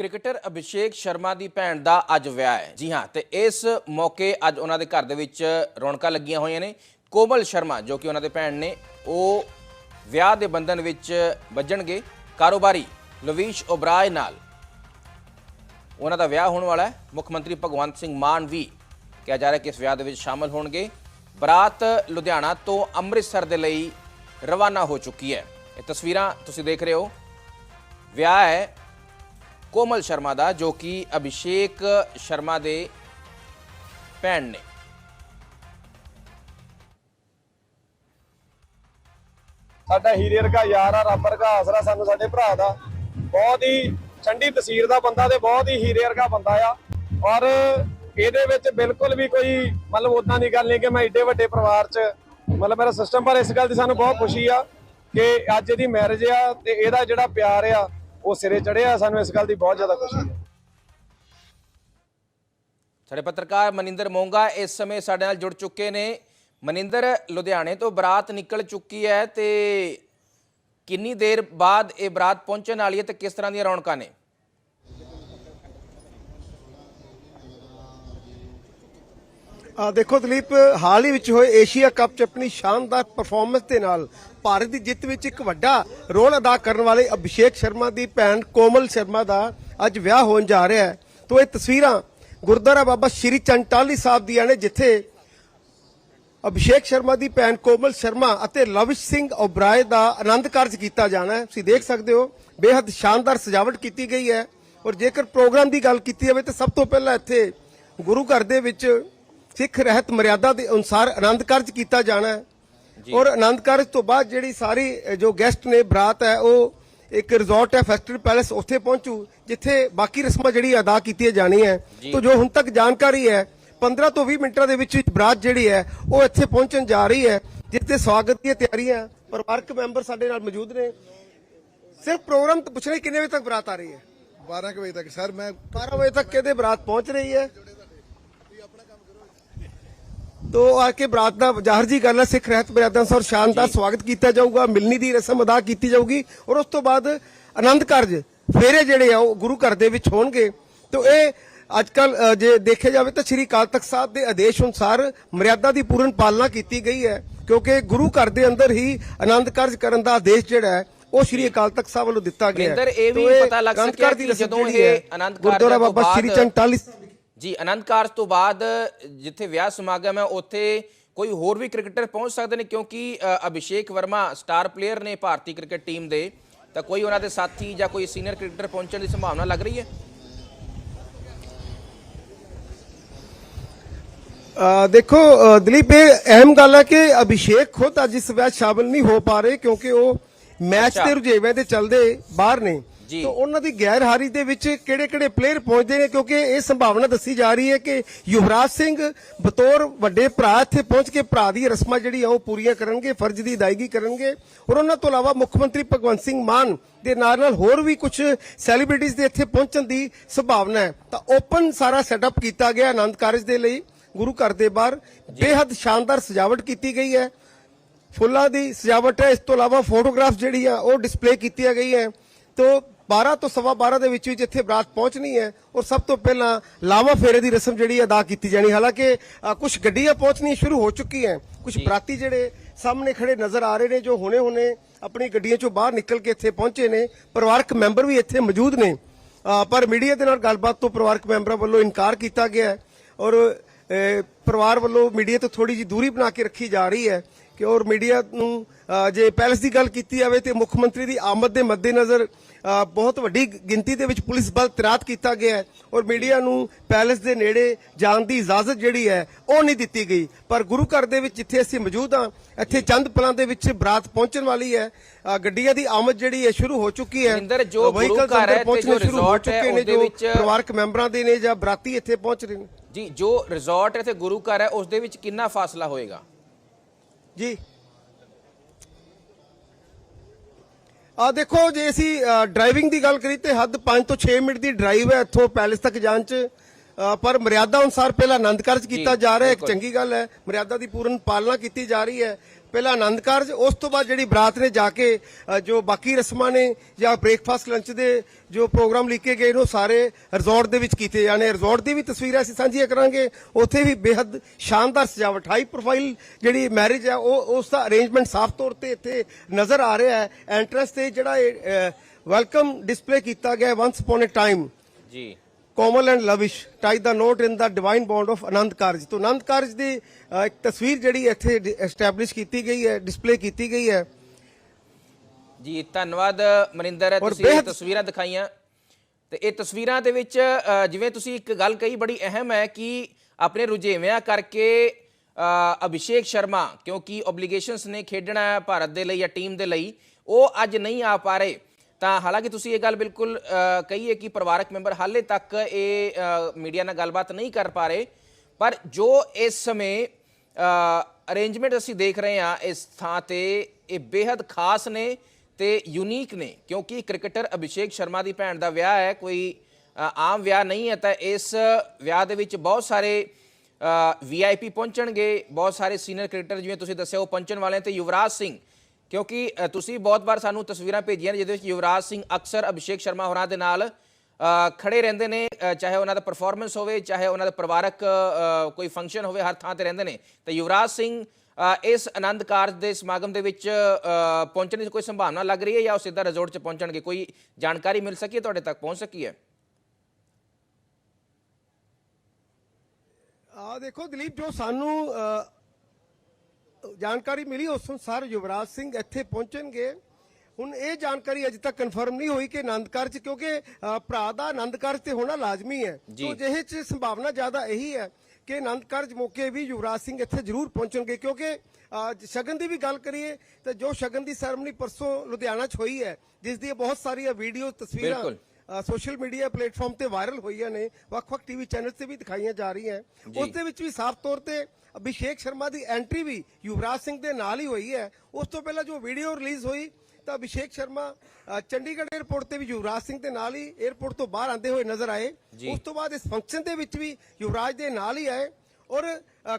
Cricketer Abhishek Sharma ਦੀ ਭੈਣ ਦਾ ਅੱਜ ਵਿਆਹ ਹੈ। ਜੀ ਹਾਂ, ਤੇ ਇਸ ਮੌਕੇ ਅੱਜ ਉਹਨਾਂ ਦੇ ਘਰ ਦੇ ਵਿੱਚ ਰੌਣਕਾਂ ਲੱਗੀਆਂ ਹੋਈਆਂ ਨੇ। ਕੋਮਲ ਸ਼ਰਮਾ, ਜੋ ਕਿ ਉਹਨਾਂ ਦੇ ਭੈਣ ਨੇ, ਉਹ ਵਿਆਹ ਦੇ ਬੰਧਨ ਵਿੱਚ ਵੱਜਣਗੇ। ਕਾਰੋਬਾਰੀ ਲਵੀਸ਼ ਓਬਰਾਏ ਨਾਲ ਉਹਨਾਂ ਦਾ ਵਿਆਹ ਹੋਣ ਵਾਲਾ ਹੈ। ਮੁੱਖ ਮੰਤਰੀ ਭਗਵੰਤ ਸਿੰਘ ਮਾਨ ਵੀ ਕਿਹਾ ਜਾ ਰਿਹਾ ਕਿ ਇਸ ਵਿਆਹ ਦੇ ਵਿੱਚ ਸ਼ਾਮਲ ਹੋਣਗੇ। ਬਰਾਤ ਲੁਧਿਆਣਾ ਤੋਂ ਅੰਮ੍ਰਿਤਸਰ ਦੇ ਲਈ ਰਵਾਨਾ ਹੋ ਚੁੱਕੀ ਹੈ। ਇਹ ਤਸਵੀਰਾਂ ਤੁਸੀਂ ਦੇਖ ਰਹੇ ਹੋ। ਵਿਆਹ ਹੈ ਕੋਮਲ ਸ਼ਰਮਾ ਦਾ, ਜੋ ਕਿ ਅਭਿਸ਼ੇਕ ਸ਼ਰਮਾ ਦੇ ਭੈਣ ਨੇ। ਸਾਡਾ ਹੀਰੇ ਵਰਗਾ ਯਾਰ ਆ, ਰੱਬ ਵਰਗਾ ਆਸਰਾ ਸਾਨੂੰ ਸਾਡੇ ਭਰਾ ਦਾ। ਬਹੁਤ ਹੀ ਠੰਡੀ ਤਸੀਰ ਦਾ ਬੰਦਾ ਤੇ ਬਹੁਤ ਹੀ ਹੀਰੇ ਵਰਗਾ ਬੰਦਾ ਆ। ਔਰ ਇਹਦੇ ਵਿੱਚ ਬਿਲਕੁਲ ਵੀ ਕੋਈ ਮਤਲਬ ਉਦਾਂ ਦੀ ਗੱਲ ਨਹੀਂ ਕਿ ਮੈਂ ਏਡੇ ਵੱਡੇ ਪਰਿਵਾਰ 'ਚ, ਮਤਲਬ ਮੇਰਾ ਸਿਸਟਮ ਪਰ ਇਸ ਗੱਲ ਦੀ ਸਾਨੂੰ ਬਹੁਤ ਖੁਸ਼ੀ ਆ ਕਿ ਅੱਜ ਇਹਦੀ ਮੈਰਿਜ ਆ ਤੇ ਇਹਦਾ ਜਿਹੜਾ ਪਿਆਰ ਆ ਉਹ ਸਿਰੇ ਚੜਿਆ ਸਾਨੂੰ ਇਸ ਗੱਲ ਦੀ ਬਹੁਤ ਜ਼ਿਆਦਾ ਖੁਸ਼ੀ ਆ ਸਾਡੇ ਪੱਤਰਕਾਰ ਮਨਿੰਦਰ ਮੋਂਗਾ ਇਸ ਸਮੇਂ ਸਾਡੇ ਨਾਲ ਜੁੜ ਚੁੱਕੇ ਨੇ। ਮਨਿੰਦਰ, ਲੁਧਿਆਣੇ ਤੋਂ ਬਰਾਤ ਨਿਕਲ ਚੁੱਕੀ ਹੈ ਤੇ ਕਿੰਨੀ ਦੇਰ ਬਾਅਦ ਇਹ ਬਰਾਤ ਪਹੁੰਚਣ ਵਾਲੀ ਹੈ ਤੇ ਕਿਸ ਤਰ੍ਹਾਂ ਦੀਆਂ ਰੌਣਕਾਂ ਨੇ? ਆ ਦੇਖੋ ਦਲੀਪ, ਹਾਲ ਹੀ ਵਿੱਚ ਹੋਏ ਏਸ਼ੀਆ ਕੱਪ ਚ ਆਪਣੀ ਸ਼ਾਨਦਾਰ ਪਰਫਾਰਮੈਂਸ ਦੇ ਨਾਲ ਭਾਰਤ ਦੀ ਜਿੱਤ ਵਿੱਚ ਇੱਕ ਵੱਡਾ ਰੋਲ ਅਦਾ ਕਰਨ ਵਾਲੇ ਅਭਿਸ਼ੇਕ ਸ਼ਰਮਾ ਦੀ ਭੈਣ ਕੋਮਲ ਸ਼ਰਮਾ ਦਾ ਅੱਜ ਵਿਆਹ ਹੋਣ ਜਾ ਰਿਹਾ ਹੈ। ਤੋਂ ਇਹ ਤਸਵੀਰਾਂ ਗੁਰਦੁਆਰਾ ਬਾਬਾ ਸ਼੍ਰੀ ਚੰਟਾਲੀ ਸਾਹਿਬ ਦੀਆਂ ਨੇ, ਜਿੱਥੇ ਅਭਿਸ਼ੇਕ ਸ਼ਰਮਾ ਦੀ ਭੈਣ ਕੋਮਲ ਸ਼ਰਮਾ ਅਤੇ ਲਵਿਸ਼ ਸਿੰਘ ਓਬਰਾਏ ਦਾ ਆਨੰਦ ਕਾਰਜ ਕੀਤਾ ਜਾਣਾ ਹੈ। ਤੁਸੀਂ ਦੇਖ ਸਕਦੇ ਹੋ ਬੇहद ਸ਼ਾਨਦਾਰ ਸਜਾਵਟ ਕੀਤੀ ਗਈ ਹੈ। ਔਰ ਜੇਕਰ ਪ੍ਰੋਗਰਾਮ ਦੀ ਗੱਲ ਕੀਤੀ ਜਾਵੇ ਤਾਂ ਸਭ ਤੋਂ ਪਹਿਲਾਂ ਇੱਥੇ ਗੁਰੂ ਘਰ ਦੇ ਵਿੱਚ ਸਿੱਖ ਰਹਿਤ ਮਰਿਆਦਾ ਦੇ ਅਨੁਸਾਰ ਆਨੰਦ ਕਾਰਜ ਕੀਤਾ ਜਾਣਾ ਹੈ। ਔਰ ਆਨੰਦ ਕਾਰਜ ਤੋਂ ਬਾਅਦ ਜਿਹੜੀ ਸਾਰੀ ਜੋ ਗੈਸਟ ਨੇ ਬਰਾਤ ਹੈ ਉਹ ਇੱਕ ਰਿਜ਼ੋਰਟ ਹੈ ਫੈਸਟੀਵਲ ਪੈਲੇਸ ਉੱਥੇ ਪਹੁੰਚੂ ਜਿੱਥੇ ਬਾਕੀ ਰਸਮਾਂ ਜਿਹੜੀ ਅਦਾ ਕੀਤੀਆਂ ਜਾਣੀਆਂ ਹੈ। ਤੋਂ ਜੋ ਹੁਣ ਤੱਕ ਜਾਣਕਾਰੀ ਹੈ 15 ਤੋਂ 20 ਮਿੰਟਾਂ ਦੇ ਵਿੱਚ ਵਿੱਚ ਬਰਾਤ ਜਿਹੜੀ ਹੈ ਉਹ ਇੱਥੇ ਪਹੁੰਚਣ ਜਾ ਰਹੀ ਹੈ ਦੇ ਸਵਾਗਤ ਦੀਆਂ ਤਿਆਰੀਆਂ ਪਰਿਵਾਰਕ ਮੈਂਬਰ ਸਾਡੇ ਨਾਲ ਮੌਜੂਦ ਨੇ। ਸਿਰਫ ਪ੍ਰੋਗਰਾਮ ਤੋਂ ਪੁੱਛ ਰਹੇ ਕਿੰਨੇ ਵਜੇ ਤੱਕ ਬਰਾਤ ਆ ਰਹੀ ਹੈ? 12 ਕੁ ਵਜੇ ਤੱਕ ਸਰ ਮੈਂ 12 ਵਜੇ ਤੱਕ ਕਿਹਦੇ ਬਰਾਤ ਪਹੁੰਚ ਰਹੀ ਹੈ? ਤੋ ਆ ਕੇ ਬਰਾਤ ਦਾ ਜ਼ਾਹਰ ਜੀ ਗੱਲ ਹੈ ਸਿੱਖ ਰਹਿਤ ਮਰਿਆਦਾ ਅਨੁਸਾਰ ਸ਼ਾਨਦਾਰ ਸਵਾਗਤ ਕੀਤਾ ਜਾਊਗਾ ਮਿਲਣੀ ਦੀ ਰਸਮ ਅਦਾ ਕੀਤੀ ਜਾਊਗੀ ਔਰ ਉਸ ਤੋਂ ਬਾਅਦ ਆਨੰਦ ਕਾਰਜ ਫੇਰੇ ਜਿਹੜੇ ਆ ਉਹ ਗੁਰੂ ਘਰ ਦੇ ਵਿੱਚ ਹੋਣਗੇ ਤੋ ਇਹ ਅੱਜ ਕੱਲ ਜੇ ਦੇਖਿਆ ਜਾਵੇ ਤਾਂ ਸ੍ਰੀ ਅਕਾਲ ਤਖਤ ਸਾਹਿਬ ਦੇ ਆਦੇਸ਼ ਅਨੁਸਾਰ ਮਰਿਆਦਾ ਦੀ ਪੂਰਨ ਪਾਲਣਾ ਕੀਤੀ ਗਈ ਹੈ ਕਿਉਂਕਿ ਗੁਰੂ ਘਰ ਦੇ ਅੰਦਰ ਹੀ ਆਨੰਦ ਕਾਰਜ ਕਰਨ ਦਾ ਆਦੇਸ਼ ਜਿਹੜਾ ਹੈ ਉਹ ਸ੍ਰੀ ਅਕਾਲ ਤਖਤ ਸਾਹਿਬ ਵੱਲੋਂ ਦਿੱਤਾ ਗਿਆ ਹੈ। ਮਨਿੰਦਰ, ਇਹ ਵੀ ਤੋ ਪਤਾ ਲੱਗ ਆਨੰਦ ਸਕਿਆ ਕਾਰਜ ਦੀ ਕਿ ਰਸਮ ਜਦੋਂ ਜਿਹੜੀ ਇਹ ਹੈ, ਆਨੰਦ ਕਾਰਜਾਂ ਗੁਰਦੁਆਰਾ ਤੋਂ ਬਾਬਾ ਸ੍ਰੀ ਬਾਅਦ- ਚੰਟਾਲੀ ਜੀ ਅਨੰਦ ਕਾਰਜ ਤੋਂ ਬਾਅਦ ਜਿੱਥੇ ਵਿਆਹ ਸਮਾਗਮ ਹੈ ਉੱਥੇ ਕੋਈ ਹੋਰ ਵੀ ਕ੍ਰਿਕਟਰ ਪਹੁੰਚ ਸਕਦੇ ਨੇ ਕਿਉਂਕਿ ਅਭਿਸ਼ੇਕ ਵਰਮਾ ਸਟਾਰ ਪਲੇਅਰ ਨੇ ਭਾਰਤੀ ਕ੍ਰਿਕਟ ਟੀਮ ਦੇ ਤਾਂ ਕੋਈ ਉਹਨਾਂ ਦੇ ਸਾਥੀ ਜਾਂ ਕੋਈ ਸੀਨੀਅਰ ਕ੍ਰਿਕਟਰ ਪਹੁੰਚਣ ਦੀ ਸੰਭਾਵਨਾ ਲੱਗ ਰਹੀ ਹੈ ਦੇਖੋ ਦਲੀਪ ਇਹ ਅਹਿਮ ਗੱਲ ਹੈ ਕਿ ਅਭਿਸ਼ੇਕ ਖੁਦ ਅੱਜ ਇਸ ਵਿਆਹ 'ਚ ਸ਼ਾਮਲ ਨਹੀਂ ਹੋ ਪਾ ਰਹੇ ਕਿਉਂਕਿ ਉਹ ਮੈਚ। ਦੇ ਰੁਝੇਵਿਆਂ ਤੇ ਚੱਲਦੇ ਬਾਹਰ ਨੇ। ਤਾਂ ਉਹਨਾਂ ਦੀ ਗੈਰ ਹਾਰੀ ਦੇ ਵਿੱਚ ਕਿਹੜੇ-ਕਿਹੜੇ ਪਲੇਅਰ ਪਹੁੰਚਦੇ ਨੇ? ਕਿਉਂਕਿ ਇਹ ਸੰਭਾਵਨਾ ਦੱਸੀ ਜਾ ਰਹੀ ਹੈ ਕਿ ਯੁਵਰਾਜ ਸਿੰਘ ਬਤੌਰ ਵੱਡੇ ਭਰਾ ਇੱਥੇ ਪਹੁੰਚ ਕੇ ਭਰਾ ਦੀ ਰਸਮਾਂ ਜਿਹੜੀ ਆ ਉਹ ਪੂਰੀਆਂ ਕਰਨਗੇ ਫਰਜ਼ ਦੀ ਅਦਾਇਗੀ ਕਰਨਗੇ। ਔਰ ਉਹਨਾਂ ਤੋਂ ਇਲਾਵਾ ਮੁੱਖ ਮੰਤਰੀ ਭਗਵੰਤ ਸਿੰਘ ਮਾਨ ਦੇ ਨਾਲ ਨਾਲ ਹੋਰ ਵੀ ਕੁਝ ਸੈਲੀਬ੍ਰਿਟੀਜ਼ ਦੇ ਇੱਥੇ ਪਹੁੰਚਣ ਦੀ ਸੰਭਾਵਨਾ ਹੈ। ਤਾਂ ਓਪਨ ਸਾਰਾ ਸੈਟਅਪ ਕੀਤਾ ਗਿਆ ਆਨੰਦ ਕਾਰਜ ਦੇ ਲਈ ਗੁਰੂ ਘਰ ਦੇ ਬਾਹਰ। ਬੇहद ਸ਼ਾਨਦਾਰ ਸਜਾਵਟ ਕੀਤੀ ਗਈ ਹੈ। ਫੁੱਲਾਂ ਦੀ ਸਜਾਵਟ ਹੈ। ਇਸ ਤੋਂ ਇਲਾਵਾ ਫੋਟੋਗ੍ਰਾਫ ਜਿਹੜੀ ਆ ਉਹ ਡਿਸਪਲੇ ਕੀਤੀਆਂ ਗਈਆਂ ਤੋਂ 12 ਤੋਂ ਸਵਾ 12 ਦੇ ਵਿੱਚ ਵਿੱਚ ਇੱਥੇ ਬਰਾਤ ਪਹੁੰਚਣੀ ਹੈ ਔਰ ਸਭ ਤੋਂ ਪਹਿਲਾਂ ਲਾਵਾ ਫੇਰੇ ਦੀ ਰਸਮ ਜਿਹੜੀ ਅਦਾ ਕੀਤੀ ਜਾਣੀ ਹਾਲਾਂਕਿ ਕੁਝ ਗੱਡੀਆਂ ਪਹੁੰਚਣੀਆਂ ਸ਼ੁਰੂ ਹੋ ਚੁੱਕੀਆਂ ਕੁਝ ਬਰਾਤੀ ਜਿਹੜੇ ਸਾਹਮਣੇ ਖੜੇ ਨਜ਼ਰ ਆ ਰਹੇ ਨੇ ਜੋ ਹੁਣੇ-ਹੁਣੇ ਆਪਣੀ ਗੱਡੀਆਂ ਚੋਂ ਬਾਹਰ ਨਿਕਲ ਕੇ ਇੱਥੇ ਪਹੁੰਚੇ ਨੇ। ਪਰਿਵਾਰਕ ਮੈਂਬਰ ਵੀ ਇੱਥੇ ਮੌਜੂਦ ਨੇ। ਪਰ ਮੀਡੀਆ ਦੇ ਨਾਲ ਗੱਲਬਾਤ ਤੋਂ ਪਰਿਵਾਰਕ ਮੈਂਬਰਾਂ ਵੱਲੋਂ ਇਨਕਾਰ ਕੀਤਾ ਗਿਆ ਹੈ ਔਰ ਪਰਿਵਾਰ ਵੱਲੋਂ ਮੀਡੀਆ ਤੋਂ ਥੋੜੀ ਜੀ ਦੂਰੀ ਬਣਾ ਕੇ ਰੱਖੀ ਜਾ ਰਹੀ ਹੈ ਕਿ ਔਰ ਮੀਡੀਆ ਨੂੰ ਜੇ ਪੈਲਸ ਦੀ ਗੱਲ ਕੀਤੀ ਜਾਵੇ ਤੇ ਮੁੱਖ ਮੰਤਰੀ ਦੀ ਆਮਦ ਦੇ ਮੱਦੇਨਜ਼ਰ ਬਹੁਤ ਵੱਡੀ ਗਿਣਤੀ ਦੇ ਵਿੱਚ ਪੁਲਿਸ ਬਲ ਤੈਨਾਤ ਕੀਤਾ ਗਿਆ ਹੈ ਔਰ ਮੀਡੀਆ ਨੂੰ ਪੈਲਸ ਦੇ ਨੇੜੇ ਜਾਣ ਦੀ ਇਜਾਜ਼ਤ ਜਿਹੜੀ ਹੈ ਉਹ ਨਹੀਂ ਦਿੱਤੀ ਗਈ। ਪਰ ਗੁਰੂ ਘਰ ਦੇ ਵਿੱਚ ਜਿੱਥੇ ਅਸੀਂ ਮੌਜੂਦ ਹਾਂ ਇੱਥੇ ਚੰਦ ਪਲਾਂ ਦੇ ਵਿੱਚ ਬਰਾਤ ਪਹੁੰਚਣ ਵਾਲੀ ਹੈ। ਗੱਡੀਆਂ ਦੀ ਆਮਦ ਜਿਹੜੀ ਹੈ ਸ਼ੁਰੂ ਹੋ ਚੁੱਕੀ ਹੈ। ਮਨਿੰਦਰ, ਜੋ ਗੁਰੂ ਘਰ ਹੈ ਤੇ ਪਹੁੰਚਣੇ ਜੋ ਸ਼ੁਰੂ ਹੋ resort ਹੈ, ਚੁੱਕੇ ਨੇ ਉਹਦੇ ਜੋ ਵਿੱਚ- ਪਰਿਵਾਰਕ ਮੈਂਬਰਾਂ ਦੇ ਨੇ ਜਾਂ ਬਰਾਤੀ ਇੱਥੇ ਪਹੁੰਚ ਰਹੇ ਨੇ। ਜੀ ਜੋ ਰਿਜ਼ੋਰਟ ਹੈ ਤੇ ਗੁਰੂ ਘਰ ਹੈ ਉਸ ਦੇ ਵਿੱਚ ਕਿੰਨਾ ਫਾਸਲਾ ਹੋਏਗਾ? ਜੀ ਆ ਦੇਖੋ ਜੇ ਅਸੀਂ ਡਰਾਈਵਿੰਗ ਦੀ ਗੱਲ ਕਰੀ ਤੇ ਹੱਦ 5 ਤੋਂ 6 ਮਿੰਟ ਦੀ ਡਰਾਈਵ ਹੈ ਇੱਥੋਂ ਪੈਲੇਸ ਤੱਕ ਜਾਣ ਚ। ਪਰ ਮਰਿਆਦਾ ਅਨੁਸਾਰ ਪਹਿਲਾਂ ਆਨੰਦ ਕਾਰਜ ਕੀਤਾ ਜੀ, ਰਿਹਾ ਇੱਕ। ਚੰਗੀ ਗੱਲ ਹੈ। ਮਰਿਆਦਾ ਦੀ ਪੂਰਨ ਪਾਲਣਾ ਕੀਤੀ ਜਾ ਰਹੀ ਹੈ। ਪਹਿਲਾਂ ਆਨੰਦ ਕਾਰਜ, ਉਸ ਤੋਂ ਬਾਅਦ ਜਿਹੜੀ ਬਰਾਤ ਨੇ ਜਾ ਕੇ ਜੋ ਬਾਕੀ ਰਸਮਾਂ ਨੇ, ਜਾਂ ਬ੍ਰੇਕਫਾਸਟ ਲੰਚ ਦੇ ਜੋ ਪ੍ਰੋਗਰਾਮ ਲਿਖੇ ਗਏ ਨੇ, ਉਹ ਸਾਰੇ ਰਿਜ਼ੋਰਟ ਦੇ ਵਿੱਚ ਕੀਤੇ ਜਾਣੇ। ਰਿਜ਼ੋਰਟ ਦੀ ਵੀ ਤਸਵੀਰਾਂ ਅਸੀਂ ਸਾਂਝੀਆਂ ਕਰਾਂਗੇ। ਉੱਥੇ ਵੀ ਬੇहद ਸ਼ਾਨਦਾਰ ਸਜਾਵਟ ਹਾਈ ਪ੍ਰੋਫਾਈਲ ਜਿਹੜੀ ਮੈਰਿਜ ਹੈ ਉਹ, ਉਸ ਦਾ ਅਰੇਂਜਮੈਂਟ ਸਾਫ਼ ਤੌਰ ਤੇ ਇੱਥੇ ਨਜ਼ਰ ਆ ਰਿਹਾ ਹੈ। ਐਂਟਰੈਂਸ ਤੇ ਜਿਹੜਾ ਵੈਲਕਮ ਡਿਸਪਲੇ ਕੀਤਾ ਗਿਆ ਵਾਂਸ ਅਪਨ ਅ ਟਾਈਮ ਜੀ। Komal and Lavish tie the knot in the divine bond of Anand Karaj ਤੋਂ। ਆਨੰਦ ਕਾਰਜ ਦੀ ਇੱਕ ਤਸਵੀਰ ਜਿਹੜੀ ਇੱਥੇ ਐਸਟੈਬਲਿਸ਼ ਕੀਤੀ ਗਈ ਹੈ ਡਿਸਪਲੇ ਕੀਤੀ ਗਈ ਹੈ। ਜੀ ਧੰਨਵਾਦ ਮਨਿੰਦਰ ਤੁਸੀਂ ਇਹ ਤਸਵੀਰਾਂ ਦਿਖਾਈਆਂ। ਤੇ ਇਹ ਤਸਵੀਰਾਂ ਦੇ ਵਿੱਚ ਜਿਵੇਂ ਤੁਸੀਂ ਇੱਕ ਗੱਲ ਕਹੀ ਬੜੀ ਅਹਿਮ ਹੈ ਕਿ ਆਪਣੇ ਰੁਝੇਵਿਆਂ ਕਰਕੇ ਅਭਿਸ਼ੇਕ ਸ਼ਰਮਾ ਕਿਉਂਕਿ ਓਬਲੀਗੇਸ਼ਨਸ ਨੇ ਖੇਡਣਾ ਹੈ ਭਾਰਤ ਦੇ ਲਈ ਜਾਂ ਟੀਮ ਦੇ ਲਈ ਉਹ ਅੱਜ ਨਹੀਂ ਆ ਪਾ ਰਹੇ। ਤਾਂ ਹਾਲਾਂਕਿ ਤੁਸੀਂ ਇਹ ਗੱਲ ਬਿਲਕੁਲ ਕਹੀਏ ਕਿ ਪਰਿਵਾਰਕ ਮੈਂਬਰ ਹਾਲੇ ਤੱਕ ਇਹ ਮੀਡੀਆ ਨਾਲ ਗੱਲਬਾਤ ਨਹੀਂ ਕਰ ਪਾ ਰਹੇ। ਪਰ ਜੋ ਇਸ ਸਮੇਂ ਅਰੇਂਜਮੈਂਟ ਅਸੀਂ ਦੇਖ ਰਹੇ ਹਾਂ, ਇਸ ਥਾਂ ਤੇ ਇਹ ਬੇहद ਖਾਸ ਨੇ ਤੇ ਯੂਨੀਕ ਨੇ। ਕਿਉਂਕਿ ਕ੍ਰਿਕਟਰ ਅਭਿਸ਼ੇਕ ਸ਼ਰਮਾ ਦੀ ਭੈਣ ਦਾ ਵਿਆਹ ਹੈ, ਕੋਈ ਆਮ ਵਿਆਹ ਨਹੀਂ ਹੈ, ਤਾਂ ਇਸ ਵਿਆਹ ਦੇ ਵਿੱਚ ਬਹੁਤ ਸਾਰੇ ਵੀਆਈਪੀ ਪਹੁੰਚਣਗੇ। ਬਹੁਤ ਸਾਰੇ ਸੀਨੀਅਰ ਕ੍ਰਿਕਟਰ ਜਿਵੇਂ ਤੁਸੀਂ ਦੱਸਿਆ, ਉਹ ਪਹੁੰਚਣ ਵਾਲੇ ਨੇ ਤੇ ਯੁਵਰਾਜ ਸਿੰਘ ਕਿਉਂਕਿ ਤੁਸੀਂ ਬਹੁਤ ਵਾਰ ਸਾਨੂੰ ਤਸਵੀਰਾਂ ਭੇਜੀਆਂ ਨੇ ਜਿਹਦੇ ਵਿੱਚ ਯੁਵਰਾਜ ਸਿੰਘ ਅਕਸਰ ਅਭਿਸ਼ੇਕ ਸ਼ਰਮਾ ਹੋਰਾਂ ਦੇ ਨਾਲ ਅ, ਖੜੇ ਰਹਿੰਦੇ ਨੇ ਚਾਹੇ ਉਹਨਾਂ ਦਾ ਪਰਫਾਰਮੈਂਸ ਹੋਵੇ ਚਾਹੇ ਉਹਨਾਂ ਦਾ ਪਰਿਵਾਰਕ ਕੋਈ ਫੰਕਸ਼ਨ ਹੋਵੇ ਹਰ ਥਾਂ ਤੇ ਰਹਿੰਦੇ ਨੇ। ਤੇ ਯੁਵਰਾਜ ਸਿੰਘ ਇਸ ਆਨੰਦ ਕਾਰਜ ਦੇ ਸਮਾਗਮ ਦੇ ਵਿੱਚ ਪਹੁੰਚਣ ਦੀ ਕੋਈ ਸੰਭਾਵਨਾ ਲੱਗ ਰਹੀ ਹੈ ਜਾਂ ਉਹ ਸਿੱਧਾ ਰਿਜ਼ੋਰਟ 'ਚ ਪਹੁੰਚਣਗੇ? ਕੋਈ ਜਾਣਕਾਰੀ ਮਿਲ ਸਕੀ ਹੈ? ਤੁਹਾਡੇ ਤੱਕ ਪਹੁੰਚ ਸਕੀ ਹੈ? ਆ ਦੇਖੋ ਦਲੀਪ ਜੋ ਸਾਨੂੰ ਜਾਣਕਾਰੀ ਮਿਲੀ ਉਸ ਅਨੁਸਾਰ ਯੁਵਰਾਜ ਸਿੰਘ ਇੱਥੇ ਪਹੁੰਚਣਗੇ। ਹੁਣ ਇਹ ਜਾਣਕਾਰੀ ਅਜੇ ਤੱਕ ਕਨਫਰਮ ਨਹੀਂ ਹੋਈ ਕਿ ਆਨੰਦ ਕਾਰਜ ਕਿਉਂਕਿ ਭਰਾ ਦਾ ਆਨੰਦ ਕਾਰਜ ਤੇ ਹੋਣਾ ਲਾਜ਼ਮੀ ਹੈ। ਤੋ ਜਿਹੇ ਚ ਸੰਭਾਵਨਾ ਜ਼ਿਆਦਾ ਇਹੀ ਹੈ ਕਿ ਆਨੰਦ ਕਾਰਜ ਮੌਕੇ ਵੀ ਯੁਵਰਾਜ ਸਿੰਘ ਇੱਥੇ ਜ਼ਰੂਰ ਪਹੁੰਚਣਗੇ ਕਿਉਂਕਿ ਸ਼ਗਨ ਦੀ ਵੀ ਗੱਲ ਕਰੀਏ ਤਾਂ ਜੋ ਸ਼ਗਨ ਦੀ ਸੈਰਮਨੀ ਪਰਸੋਂ ਲੁਧਿਆਣਾ 'ਚ ਹੋਈ ਹੈ ਜਿਸ ਦੀ ਬਹੁਤ ਸਾਰੀਆਂ ਵੀਡੀਓ ਤਸਵੀਰਾਂ ਸੋਸ਼ਲ ਮੀਡੀਆ ਪਲੇਟਫਾਰਮ ਤੇ ਵਾਇਰਲ ਹੋਈਆਂ ਨੇ ਵੱਖ-ਵੱਖ ਟੀਵੀ ਚੈਨਲ ਤੇ ਵੀ ਦਿਖਾਈਆਂ ਜਾ ਰਹੀਆਂ। ਉਸ ਦੇ ਵਿੱਚ ਵੀ ਸਾਫ਼ ਤੌਰ ਤੇ ਅਭਿਸ਼ੇਕ ਸ਼ਰਮਾ ਦੀ ਐਂਟਰੀ ਵੀ ਯੁਵਰਾਜ ਸਿੰਘ ਦੇ ਨਾਲ ਹੀ ਹੋਈ ਹੈ ਉਸ ਤੋਂ ਪਹਿਲਾਂ ਜੋ ਵੀਡੀਓ ਰਿਲੀਜ਼ ਹੋਈ ਤਾਂ ਅਭਿਸ਼ੇਕ ਸ਼ਰਮਾ ਚੰਡੀਗੜ੍ਹ 에ਅਰਪੋਰਟ ਤੇ ਵੀ ਯੁਵਰਾਜ ਸਿੰਘ ਦੇ ਨਾਲ ਹੀ 에ਅਰਪੋਰਟ ਤੋਂ ਬਾਹਰ ਆਉਂਦੇ ਹੋਏ ਨਜ਼ਰ ਆਏ। ਉਸ ਤੋਂ ਬਾਅਦ ਇਸ ਫੰਕਸ਼ਨ ਦੇ ਵਿੱਚ ਵੀ ਯੁਵਰਾਜ ਦੇ ਨਾਲ ਹੀ ਆਏ ਔਰ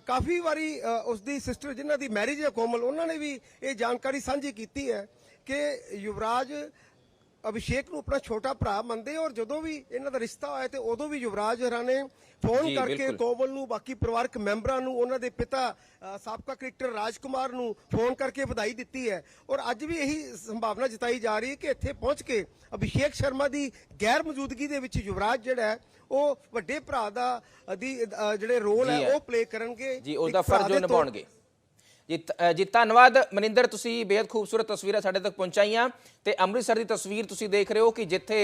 ਕਾਫੀ ਵਾਰੀ ਉਸ ਦੀ ਸਿਸਟਰ ਜਿਨ੍ਹਾਂ ਦੀ ਮੈਰਿਜ ਹੈ ਕੋਮਲ ਉਹਨਾਂ ਨੇ ਵੀ ਇਹ ਜਾਣਕਾਰੀ ਸਾਂਝੀ ਕੀਤੀ ਹੈ ਕਿ ਯੁਵਰਾਜ ਅਭਿਸ਼ੇਕ ਨੂੰ ਆਪਣਾ ਛੋਟਾ ਭਰਾ ਮੰਨਦੇ ਔਰ ਜਦੋਂ ਵੀ ਇਹਨਾਂ ਦਾ ਰਿਸ਼ਤਾ ਹੋਇਆ ਤੇ ਉਦੋਂ ਵੀ ਯੁਵਰਾਜ ਹੋਰਾਂ ਨੇ ਫੋਨ ਕਰਕੇ। ਕੋਮਲ ਨੂੰ ਬਾਕੀ ਪਰਿਵਾਰਕ ਮੈਂਬਰਾਂ ਨੂੰ ਉਹਨਾਂ ਦੇ ਪਿਤਾ ਸਾਬਕਾ ਕ੍ਰਿਕਟਰ ਰਾਜਕੁਮਾਰ ਨੂੰ ਫੋਨ ਕਰਕੇ ਵਧਾਈ ਦਿੱਤੀ ਹੈ ਔਰ ਅੱਜ ਵੀ ਇਹੀ ਸੰਭਾਵਨਾ ਜਤਾਈ ਜਾ ਰਹੀ ਹੈ ਕਿ ਇੱਥੇ ਪਹੁੰਚ ਕੇ ਅਭਿਸ਼ੇਕ ਸ਼ਰਮਾ ਦੀ ਗੈਰ ਮੌਜੂਦਗੀ ਦੇ ਵਿੱਚ ਯੁਵਰਾਜ ਜਿਹੜਾ ਹੈ ਉਹ ਵੱਡੇ ਭਰਾ ਦਾ ਜਿਹੜੇ ਰੋਲ ਹੈ। ਉਹ ਪਲੇ ਕਰਨਗੇ ਜੀ ਉਹਦਾ ਫਰਜ਼ ਨਿਭਾਉਣਗੇ ਜੀ ਜੀ, ਧੰਨਵਾਦ ਮਨਿੰਦਰ, ਤੁਸੀਂ ਬੇहद ਖੂਬਸੂਰਤ ਤਸਵੀਰਾਂ ਸਾਡੇ ਤੱਕ ਪਹੁੰਚਾਈਆਂ ਤੇ ਅੰਮ੍ਰਿਤਸਰ ਦੀ ਤਸਵੀਰ ਤੁਸੀਂ ਦੇਖ ਰਹੇ ਹੋ ਕਿ ਜਿੱਥੇ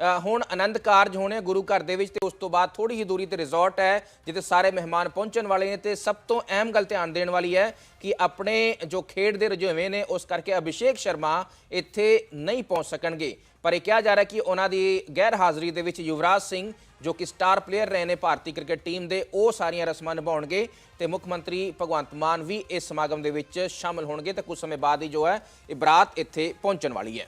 ਹੁਣ ਆਨੰਦ ਕਾਰਜ ਹੋਣੇ ਗੁਰੂ ਘਰ ਦੇ ਵਿੱਚ ਤੇ ਉਸ ਤੋਂ ਬਾਅਦ ਥੋੜੀ ਹੀ ਦੂਰੀ ਤੇ ਰਿਜ਼ੋਰਟ ਹੈ, ਜਿੱਥੇ ਸਾਰੇ ਮਹਿਮਾਨ ਪਹੁੰਚਣ ਵਾਲੇ ਨੇ ਤੇ ਸਭ ਤੋਂ ਅਹਿਮ ਗੱਲ ਧਿਆਨ ਦੇਣ ਵਾਲੀ ਹੈ ਕਿ ਆਪਣੇ ਜੋ ਖੇਡ ਦੇ ਰੁਝੇਵੇਂ ਨੇ, ਉਸ ਕਰਕੇ ਅਭਿਸ਼ੇਕ ਸ਼ਰਮਾ ਇੱਥੇ ਨਹੀਂ ਪਹੁੰਚ ਸਕਣਗੇ। ਪਰ ਇਹ ਕਿਹਾ ਜਾ ਰਿਹਾ ਕਿ ਉਹਨਾਂ ਦੀ ਗੈਰ ਹਾਜ਼ਰੀ ਦੇ ਵਿੱਚ ਯੁਵਰਾਜ ਸਿੰਘ, ਜੋ ਕਿ ਸਟਾਰ ਪਲੇਅਰ ਰਹੇ ਨੇ ਭਾਰਤੀ ਕ੍ਰਿਕਟ ਟੀਮ ਦੇ, ਉਹ ਸਾਰੀਆਂ ਰਸਮਾਂ ਨਿਭਾਉਣਗੇ ਤੇ ਮੁੱਖ ਮੰਤਰੀ ਭਗਵੰਤ ਮਾਨ ਵੀ ਇਸ ਸਮਾਗਮ ਦੇ ਵਿੱਚ ਸ਼ਾਮਲ ਹੋਣਗੇ। ਤੇ ਕੁਝ ਸਮੇਂ ਬਾਅਦ ਹੀ ਜੋ ਹੈ, ਇਹ ਬਰਾਤ ਇੱਥੇ ਪਹੁੰਚਣ ਵਾਲੀ ਹੈ।